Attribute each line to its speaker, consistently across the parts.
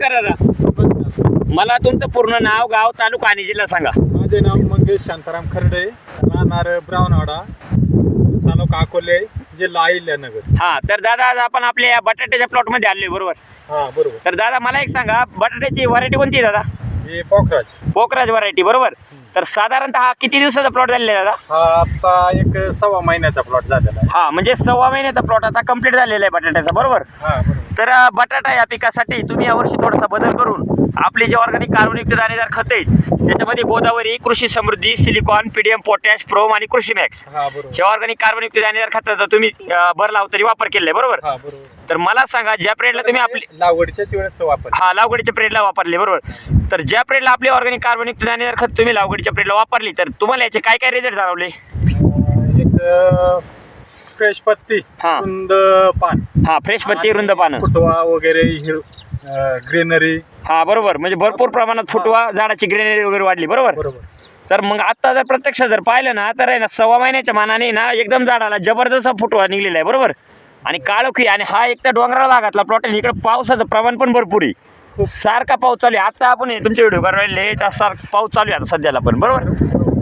Speaker 1: नमस्कार दादा मला तुमचं पूर्ण नाव गाव तालुका आणि जिल्हा सांगा.
Speaker 2: माझे नाव मंगेश शांताराम खर्डे राहणार ब्राऊनवाडा तालुका अकोले जिल्हा अहिल्यानगर.
Speaker 1: हा तर दादा आज आपण आपल्या या बटाट्याच्या प्लॉटमध्ये आलोय बरोबर?
Speaker 2: हा बरोबर.
Speaker 1: तर दादा मला एक सांगा बटाट्याची व्हरायटी कोणती आहे दादा?
Speaker 2: हे पोखराज
Speaker 1: पोकराज व्हरायटी बरोबर? तर साधारणतः हा किती दिवसाचा प्लॉट झालेला आहे दादा?
Speaker 2: हा आता एक सव्वा महिन्याचा प्लॉट झालेला आहे.
Speaker 1: हा म्हणजे सव्वा महिन्याचा प्लॉट आता कंप्लीट झालेला आहे बटाट्याचा बरोबर?
Speaker 2: हा बरोबर.
Speaker 1: तर अं, बटाटा या पिकासाठी तुम्ही यावर्षी थोडासा बदल करून आपली जे ऑर्गॅनिक कार्बनयुक्त दाणेदार खत आहेत त्याच्यामध्ये Godavari Krishi Samruddhi silicon PDM potash PROM आणि कृषी मॅक्स
Speaker 2: हा बरोबर.
Speaker 1: हे ऑर्गॅनिक कार्बनयुक्त दाणेदार खताचा तुम्ही अं, भर लावतरी वापर केलेला आहे बरोबर?
Speaker 2: हा बरोबर.
Speaker 1: तर मला सांगा ज्या पिरियडला तुम्ही आपली
Speaker 2: लागवडीच्याच वेळेस वापर
Speaker 1: हा लागवडीच्या पिरियडला वापरले बरोबर. तर ज्या पिरियडला आपली ऑर्गॅनिक कार्बनयुक्त दाणेदार खत तुम्ही लागवडीच्या पिरियडला वापरली तर तुम्हाला याचे काय काय रिझल्ट जाणवले?
Speaker 2: एक फ्रेश पत्ती
Speaker 1: हा.
Speaker 2: रुंद पान.
Speaker 1: हा फ्रेश पत्ती रुंद पानं.
Speaker 2: फुटवा वगैरे ग्रीनरी.
Speaker 1: हा बरोबर. म्हणजे भरपूर प्रमाणात फुटवा झाडाची ग्रेनरी वगैरे वाढली बरोबर.
Speaker 2: बरोबर.
Speaker 1: तर मग आता जर प्रत्यक्ष जर पाहिलं ना तर आहे ना सव्वा महिन्याच्या मानाने ना एकदम झाडाला जबरदस्त फुटवा निघलेला आहे बरोबर. आणि काळोखी आणि हा एक तर डोंगराळ भागातला प्लॉट आहे. इकडे पावसाचं प्रमाण पण भरपूर आहे. सारखा पाऊस चालू आहे. आता आपण हे तुमचे व्हिडिओ राहिले. त्या सारखं पाऊस चालू आहे आता सध्याला पण. बरोबर?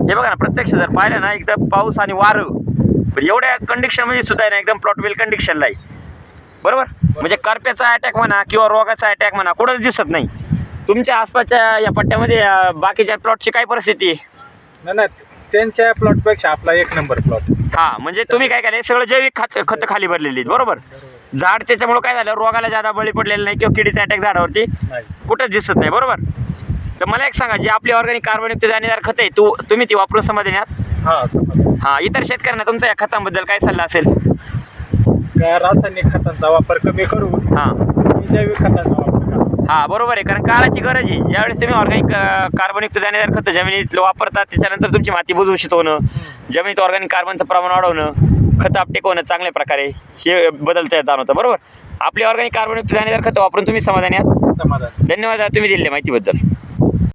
Speaker 1: हे बघा ना प्रत्यक्ष जर पाहिलं ना एकदम पाऊस आणि वारं. पण एवढ्या कंडिशनमध्ये सुद्धा आहे ना एकदम प्लॉट वेल कंडिशनला आहे. बरोबर? म्हणजे करप्याचा अटॅक म्हणा किंवा रोगाचा अटॅक म्हणा कुठंच दिसत नाही. तुमच्या आसपासच्या या पट्ट्यामध्ये बाकीच्या प्लॉटची काय परिस्थिती आहे?
Speaker 2: नाही त्यांच्या प्लॉटपेक्षा आपला एक नंबर प्लॉट
Speaker 1: हा म्हणजे तुम्ही काय केलं सगळं जैविक खत खत खाली भरलेली आहेत बरोबर? झाड त्याच्यामुळे काय झालं? रोगाला जादा बळी पडलेलं नाही किंवा किडीचा अटॅक झाडावरती कुठंच दिसत नाही बरोबर? तर मला एक सांगा जी आपली ऑर्गॅनिक कार्बनयुक्त दाणेदार खत आहे तू तुम्ही ती वापरून समाधानी आहात?
Speaker 2: हा समज
Speaker 1: हा इतर शेतकऱ्यांना तुमच्या या खतांबद्दल काय सल्ला असेल?
Speaker 2: रासायनिक खतांचा वापर कमी करू
Speaker 1: हा.
Speaker 2: जैविक खतांचा वापर
Speaker 1: हा बरोबर आहे. कारण काळाची गरज आहे. ज्यावेळेस तुम्ही ऑर्गॅनिक कार्बनयुक्त दाणेदार खत जमिनीत वापरतात त्याच्यानंतर तुमची माती बुजूषित होणं जमिनीत ऑर्गॅनिक कार्बनचं प्रमाण वाढवणं खत आपटेक होणं चांगल्या प्रकारे हे बदलता जाणवतं. बरोबर? आपली ऑर्गॅनिक कार्बनयुक्त दाणेदार खतं वापरून तुम्ही समाधानी आहात?
Speaker 2: समाधान.
Speaker 1: धन्यवाद तुम्ही दिलेल्या माहितीबद्दल.